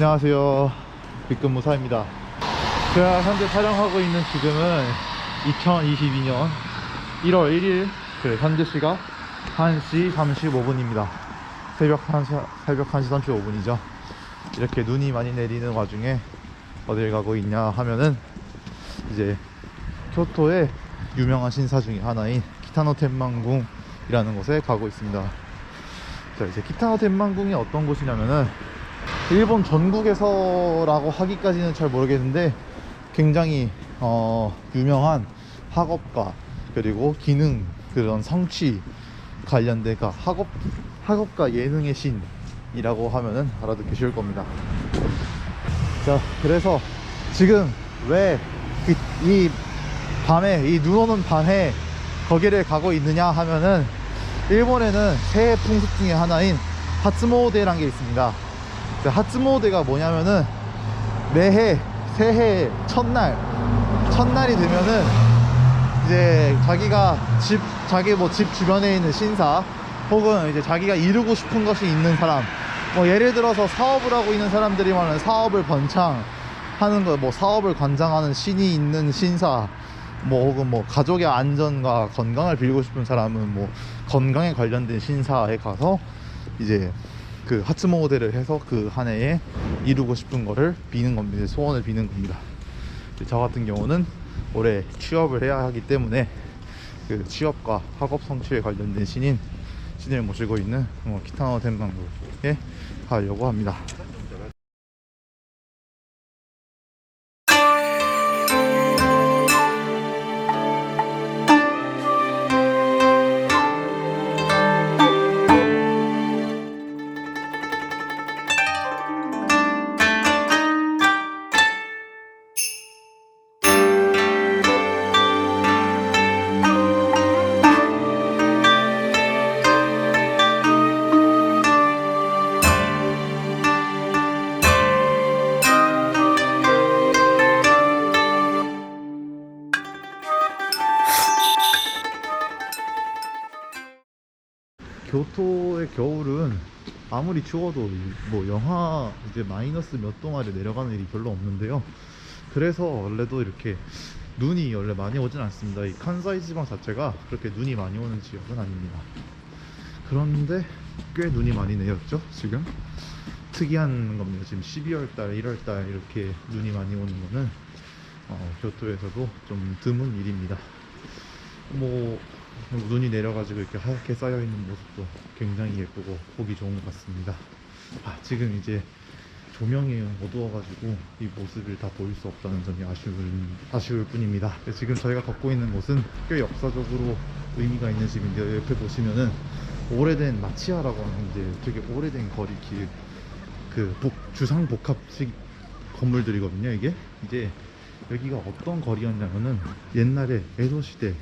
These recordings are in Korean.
안녕하세요. 빅근무사입니다. 제가 현재 촬영하고 있는 지금은 2022년 1월 1일 그 현재 시각 1시 35분입니다. 새벽 1시, 새벽 1시 35분이죠. 이렇게 눈이 많이 내리는 와중에 어딜 가고 있냐 하면은 이제 교토의 유명한 신사 중에 하나인 키타노 텐만궁이라는 곳에 가고 있습니다. 자, 이제 키타노 텐만궁이 어떤 곳이냐면은 일본 전국에서라고 하기까지는 잘 모르겠는데 굉장히 어, 유명한 학업가 그리고 기능 그런 성취 관련된 그 학업 학업가 예능의 신이라고 하면은 알아듣기 쉬울 겁니다. 자 그래서 지금 왜 이 밤에 이 눈 오는 밤에 거기를 가고 있느냐 하면은 일본에는 새해 풍습 중에 하나인 하츠모데라는 게 있습니다. 그 하츠모데가 뭐냐면은 매해 새해 첫날 첫날이 되면은 이제 자기가 집 자기 뭐 집 주변에 있는 신사 혹은 이제 자기가 이루고 싶은 것이 있는 사람 뭐 예를 들어서 사업을 하고 있는 사람들이 말하는 사업을 번창 하는 거 뭐 사업을 관장하는 신이 있는 신사 뭐 혹은 뭐 가족의 안전과 건강을 빌고 싶은 사람은 뭐 건강에 관련된 신사에 가서 이제 그 하츠모델을 해서 그 한 해에 이루고 싶은 거를 비는 겁니다. 소원을 비는 겁니다. 저 같은 경우는 올해 취업을 해야 하기 때문에 그 취업과 학업 성취에 관련된 신인 신을 모시고 있는 어, 키타노 텐방구에 가려고 합니다. 겨울은 아무리 추워도 이- 뭐 영하 이제 마이너스 몇 도 말에 내려가는 일이 별로 없는데요. 그래서 원래도 이렇게 눈이 원래 많이 오진 않습니다. 이 칸사이 지방 자체가 그렇게 눈이 많이 오는 지역은 아닙니다. 그런데 꽤 눈이 많이 내렸죠, 지금? 특이한 겁니다. 지금 12월 달, 1월 달 이렇게 눈이 많이 오는 거는 어, 교토에서도 좀 드문 일입니다. 뭐 눈이 내려가지고 이렇게 하얗게 쌓여 있는 모습도 굉장히 예쁘고 보기 좋은 것 같습니다. 아, 지금 이제 조명이 어두워가지고 이 모습을 다 보일 수 없다는 점이 아쉬울, 아쉬울 뿐입니다. 네, 지금 저희가 걷고 있는 곳은 꽤 역사적으로 의미가 있는 집인데요. 옆에 보시면은 오래된 마치아라고 하는 이제 되게 오래된 거리 길, 그 복, 주상 복합식 건물들이거든요. 이게 이제 여기가 어떤 거리였냐면은 옛날에 에도 시대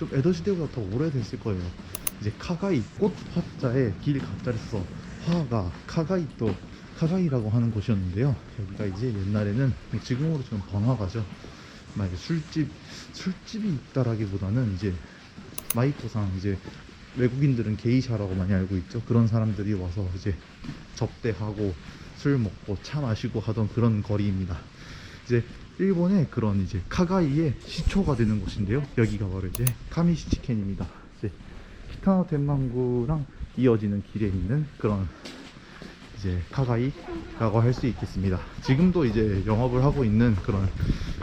좀 에도 시대보다 더 오래됐을 거예요. 이제 카가이 꽃 화자에 길 가짜리 써 화가 카가이 또 카가이라고 하는 곳이었는데요. 여기가 이제 옛날에는 지금으로 치면 번화가죠. 막 술집 술집이 있다라기보다는 이제 마이코상 이제 외국인들은 게이샤라고 많이 알고 있죠. 그런 사람들이 와서 이제 접대하고 술 먹고 차 마시고 하던 그런 거리입니다. 이제 일본의 그런 이제 카가이의 시초가 되는 곳인데요. 여기가 바로 이제 카미시치켄입니다. 이제 키타노 텐망구랑 이어지는 길에 있는 그런 이제 카가이라고 할 수 있겠습니다. 지금도 이제 영업을 하고 있는 그런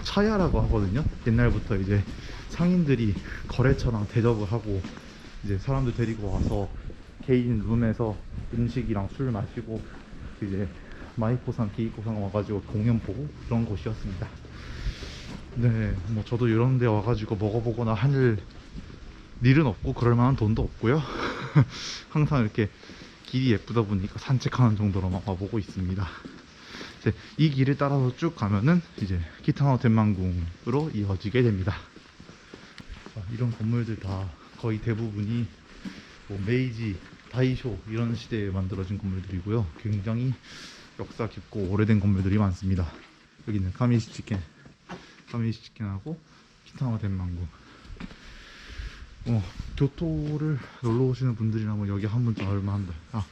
차야라고 하거든요. 옛날부터 이제 상인들이 거래처랑 대접을 하고 이제 사람들 데리고 와서 개인 룸에서 음식이랑 술 마시고 이제 마이코상, 기이코상 와가지고 공연 보고 그런 곳이었습니다. 네, 뭐 저도 이런 데 와가지고 먹어보거나 할 일은 없고 그럴 만한 돈도 없고요. 항상 이렇게 길이 예쁘다 보니까 산책하는 정도로만 와보고 있습니다. 이제 이 길을 따라서 쭉 가면은 이제 키타노 텐만궁으로 이어지게 됩니다. 아, 이런 건물들 다 거의 대부분이 뭐 메이지, 다이쇼 이런 시대에 만들어진 건물들이고요. 굉장히 역사 깊고 오래된 건물들이 많습니다. 여기는 카미시치켄, 카미시치켄하고 키타노 텐만궁. 어, 교토를 놀러 오시는 분들이라면 여기 한 번쯤 얼마 한다. 아,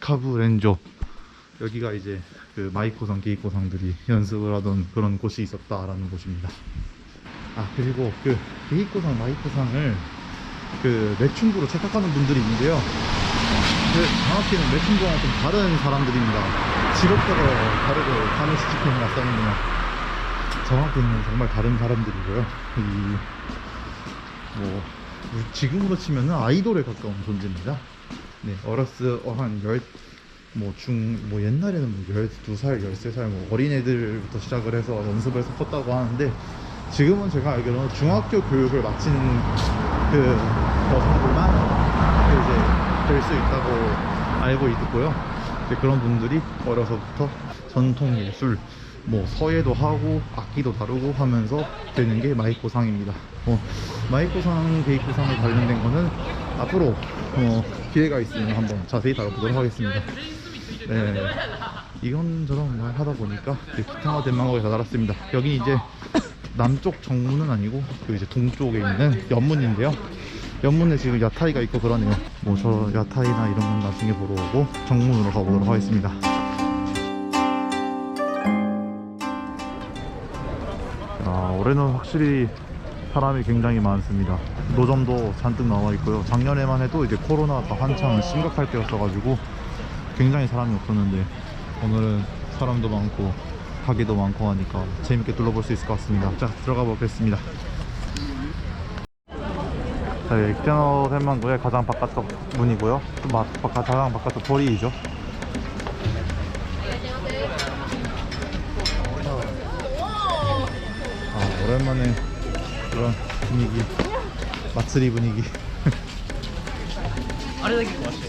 카브 렌조 여기가 이제 그 마이코상 게이코상들이 연습을 하던 그런 곳이 있었다라는 곳입니다. 아 그리고 그 게이코상 마이코상을 그 매춘부로 착각하는 분들이 있는데요. 그 정확히는 매춘부와는 좀 다른 사람들입니다. 직업대가 다르고 가무시집행 맞서는구나. 정확히는 정말 다른 사람들이고요. 이 뭐 지금으로 치면은 아이돌에 가까운 존재입니다. 네, 어렸을 한열 뭐 중 뭐 옛날에는 뭐 12살, 13살 뭐 어린애들부터 시작을 해서 연습을 해서 컸다고 하는데 지금은 제가 알기로는 중학교 교육을 마친 그 여성들만 그 이제 될 수 있다고 알고 있고요. 그런 분들이 어려서부터 전통 예술 뭐 서예도 하고 악기도 다루고 하면서 되는 게 마이코상입니다. 어, 마이코상, 베이코상에 관련된 거는 앞으로 어, 기회가 있으면 한번 자세히 다뤄보도록 하겠습니다. 네, 이런저런 말 하다 보니까 기타와 대망하게 다다랐습니다. 여기 이제 남쪽 정문은 아니고 그 이제 동쪽에 있는 연문인데요. 연문에 지금 야타이가 있고 그러네요. 뭐 저 야타이나 이런 건 나중에 보러 오고 정문으로 가보도록 하겠습니다. 올해는 확실히 사람이 굉장히 많습니다. 노점도 잔뜩 나와 있고요. 작년에만 해도 이제 코로나가 한창 심각할 때였어가지고 굉장히 사람이 없었는데 오늘은 사람도 많고 가게도 많고 하니까 재밌게 둘러볼 수 있을 것 같습니다. 자, 들어가 보겠습니다. 자, 액자노 샘만구의 가장 바깥쪽 문이고요. 좀 마- 바깥, 가장 바깥쪽 거리이죠. 오랜만에 그런 분위기, 마츠리 분위기.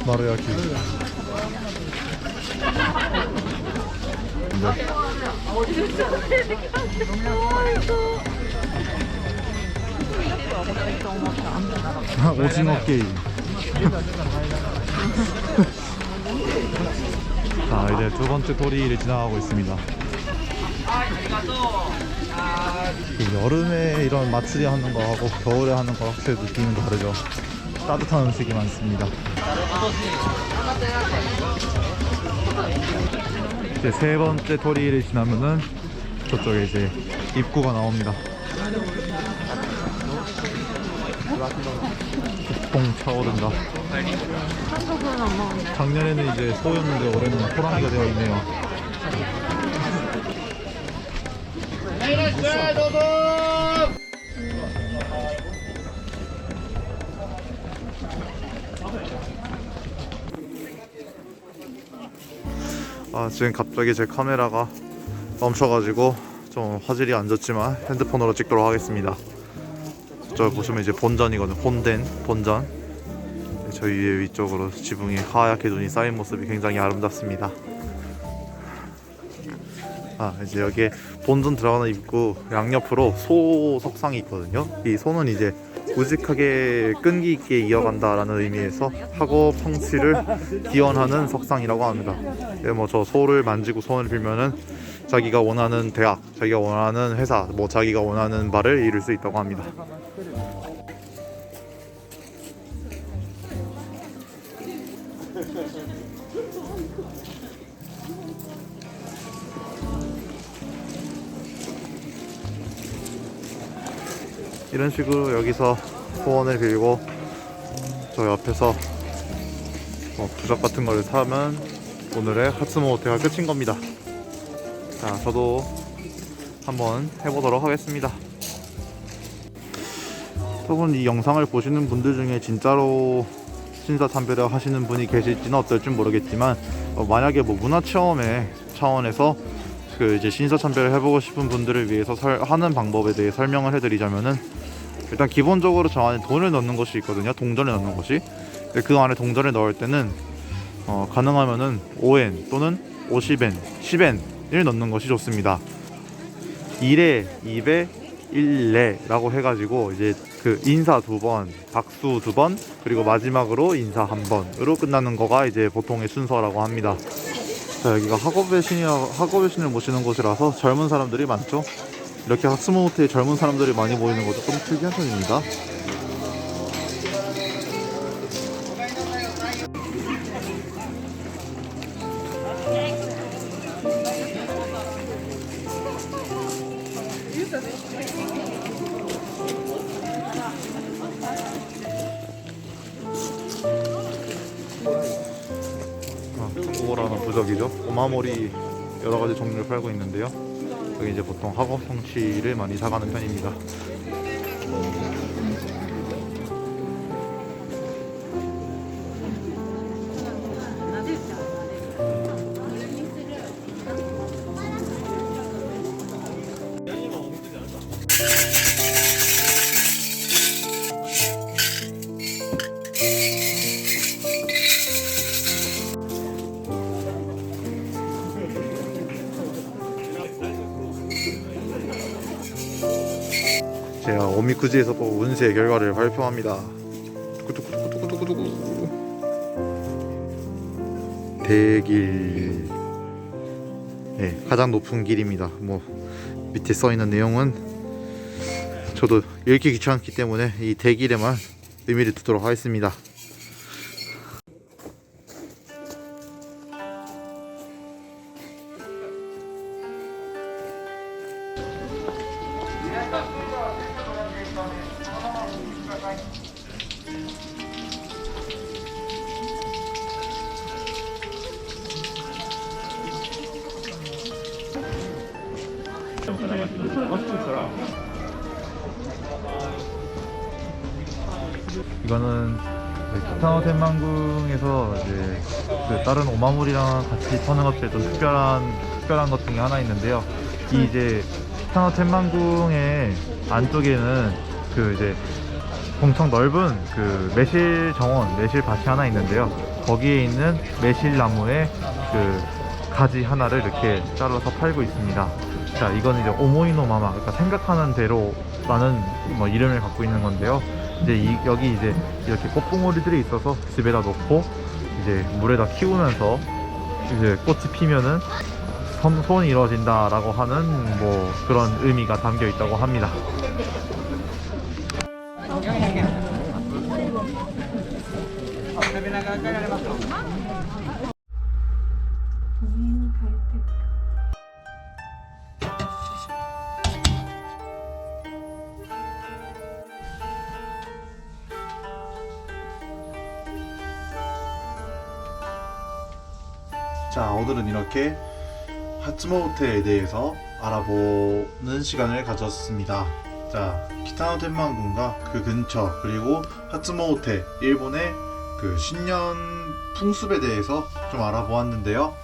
마루야키. 네. 아, 오징어 게임. 자, 이제 두 번째 도리를 지나가고 있습니다. 이 여름에 이런 마츠리 하는 거하고 겨울에 하는 거 확실히 느낌이 다르죠. 따뜻한 음식이 많습니다. 이제 세 번째 토리를 지나면은 저쪽에 이제 입구가 나옵니다. 폭풍 차오른다. 작년에는 이제 소였는데 올해는 호랑이가 되어 있네요. 아 지금 갑자기 제 카메라가 멈춰가지고 좀 화질이 안 좋지만 핸드폰으로 찍도록 하겠습니다. 저 보시면 이제 본전이거든요. 혼된 본전. 네, 저 위에 위쪽으로 지붕이 하얗게 눈이 쌓인 모습이 굉장히 아름답습니다. 아 이제 여기에 본전 들어가는 입구 양옆으로 소 석상이 있거든요. 이 소는 이제 우직하게 끈기 있게 이어간다라는 의미에서 학업 성취를 기원하는 석상이라고 합니다. 예, 뭐저 소를 만지고 손을 빌면은 자기가 원하는 대학, 자기가 원하는 회사, 뭐 자기가 원하는 바를 이룰 수 있다고 합니다. 이런 식으로 여기서 소원을 빌고 저 옆에서 뭐 부적 같은 거를 사면 오늘의 하츠모 호텔가 끝인 겁니다. 자, 저도 한번 해보도록 하겠습니다. 혹은 이 영상을 보시는 분들 중에 진짜로 신사참배를 하시는 분이 계실지는 어떨지 모르겠지만 어, 만약에 뭐 문화 체험의 차원에서 그 이제 신사참배를 해보고 싶은 분들을 위해서 설- 하는 방법에 대해 설명을 해드리자면은 일단 기본적으로 저 안에 돈을 넣는 것이 있거든요. 동전을 넣는 것이. 근데 그 안에 동전을 넣을 때는 어, 가능하면은 5엔 또는 50엔, 10엔을 넣는 것이 좋습니다. 1에, 2배, 1레라고 해가지고 이제 그 인사 두 번, 박수 두 번, 그리고 마지막으로 인사 한 번으로 끝나는 거가 이제 보통의 순서라고 합니다. 자, 여기가 학업의 신이 학업의 신을 모시는 곳이라서 젊은 사람들이 많죠. 이렇게 학스모호텔 젊은 사람들이 많이 모이는 것도 좀 특이한 편입니다. 인상적이죠. 오마모리 여러 가지 종류를 팔고 있는데요. 여기 이제 보통 학업 성취를 많이 사가는 편입니다. 오미쿠지에서 본 운세 결과를 발표합니다. 대길. 네, 가장 높은 길입니다. 뭐 밑에 써 있는 내용은 저도 읽기 귀찮기 때문에 이 대길에만 의미를 두도록 하겠습니다. 이거는 기타노 텐망궁에서 이제 그 다른 오마물이랑 같이 터는 것들 좀 특별한 특별한 것 중에 하나 있는데요. 이 이제 기타노 텐망궁의 안쪽에는 그 이제 엄청 넓은 그 매실 정원, 매실 밭이 하나 있는데요. 거기에 있는 매실 나무의 그 가지 하나를 이렇게 잘라서 팔고 있습니다. 자, 이건 이제 오모이노 마마, 그러니까 생각하는 대로라는 뭐 이름을 갖고 있는 건데요. 이제 이, 여기 이제 이렇게 꽃봉오리들이 있어서 집에다 놓고 이제 물에다 키우면서 이제 꽃이 피면은 선, 소원이 이루어진다라고 하는 뭐 그런 의미가 담겨 있다고 합니다. 자, 오늘은 이렇게 하츠모 호텔에 대해서 알아보는 시간을 가졌습니다. 자, 키타노 텐만군과 그 근처 그리고 하츠모 호텔 일본의 그 신년 풍습에 대해서 좀 알아보았는데요.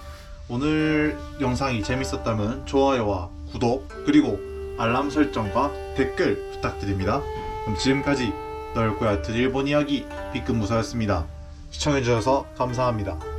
오늘 영상이 재밌었다면 좋아요와 구독 그리고 알람 설정과 댓글 부탁드립니다. 그럼 지금까지 넓고 얕은 일본 이야기 B급 무사였습니다. 시청해주셔서 감사합니다.